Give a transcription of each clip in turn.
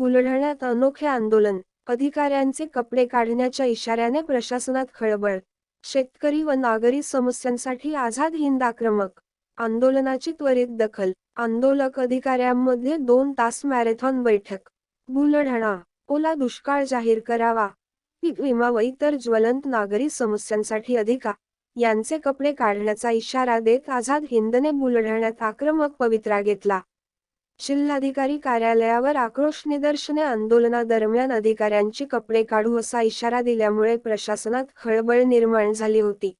बुलढाण्यात अनोखे आंदोलन. अधिकाऱ्यांचे कपडे काढण्याच्या इशाऱ्याने प्रशासनात खळबळ. शेतकरी व नागरी समस्यांसाठी आझाद हिंद आक्रमक. आंदोलनाची त्वरित दखल. आंदोलक अधिकाऱ्यांमध्ये दोन तास मॅरेथॉन बैठक. बुलढाणा. ओला दुष्काळ जाहीर करावा. पीक विमा व इतर ज्वलंत नागरी समस्यांसाठी अधिका. यांचे कपडे काढण्याचा इशारा देत आझाद हिंदने बुलढाण्यात आक्रमक पवित्रा घेतला. जिल्हाधिकारी कार्यालयावर आक्रोश निदर्शने आंदोलनादरम्यान अधिकाऱ्यांची कपडे काढू असा इशारा दिल्यामुळे प्रशासनात खळबळ निर्माण झाली होती.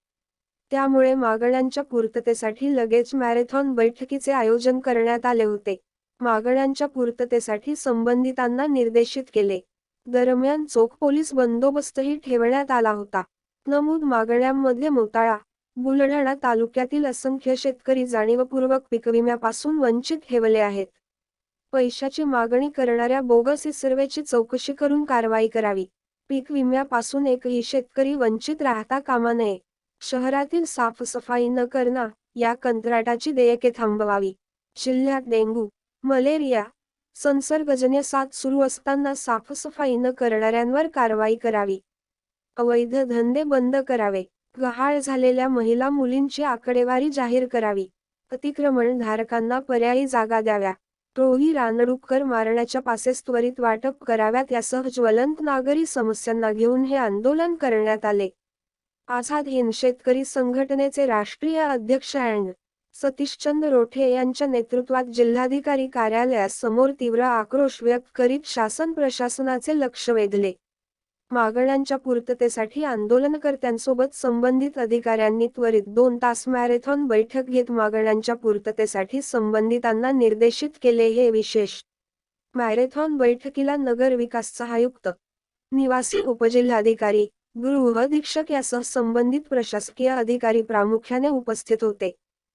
त्यामुळे मागण्यांच्या पूर्ततेसाठी लगेच मॅरेथॉन बैठकीचे आयोजन करण्यात आले होते. मागण्यांच्या पूर्ततेसाठी संबंधितांना निर्देशित केले. दरम्यान चोख पोलीस बंदोबस्तही ठेवण्यात आला होता. नमूद मागण्यांमध्ये मोताळा बुलढाणा तालुक्यातील असंख्य शेतकरी जाणीवपूर्वक पिकविम्यापासून वंचित ठेवले आहेत. पैशाची मागणी करणाऱ्या बोगस सर्वेची चौकशी करून कारवाई करावी. पीक विम्यापासून एकही शेतकरी वंचित राहता कामा नये. शहरातील साफसफाई न करणं या कंत्राटाची देयके थांबवावी. जिल्ह्यात डेंग्यू मलेरिया संसर्गजन्य साथ सुरू असताना साफसफाई न करणाऱ्यांवर कारवाई करावी. अवैध धंदे बंद करावे. गहाळ झालेल्या महिला मुलींची आकडेवारी जाहीर करावी. अतिक्रमण धारकांना पर्यायी जागा द्याव्या. रोही रानडुक्कर मारण्याच्या पासेस त्वरित वाटप कराव्यात यासह ज्वलंत नागरी समस्यांना घेऊन हे आंदोलन करण्यात आले. आझाद हिंद शेतकरी संघटनेचे राष्ट्रीय अध्यक्ष अँड सतीशचंद रोठे यांच्या नेतृत्वात जिल्हाधिकारी कार्यालयासमोर तीव्र आक्रोश व्यक्त करीत शासन प्रशासनाचे लक्ष वेधले. मागण्यांच्या पूर्ततेसाठी आंदोलनकर्त्यांसोबत संबंधित अधिकाऱ्यांनी त्वरित दोन तास मॅरेथॉन बैठक घेत मागण्यांच्या पूर्ततेसाठी संबंधितांना निर्देशित केले हे विशेष. मॅरेथॉन बैठकीला नगर विकासचा आयुक्त निवासी उपजिल्हाधिकारी गृह अधीक्षक यासह संबंधित प्रशासकीय अधिकारी प्रामुख्याने उपस्थित होते.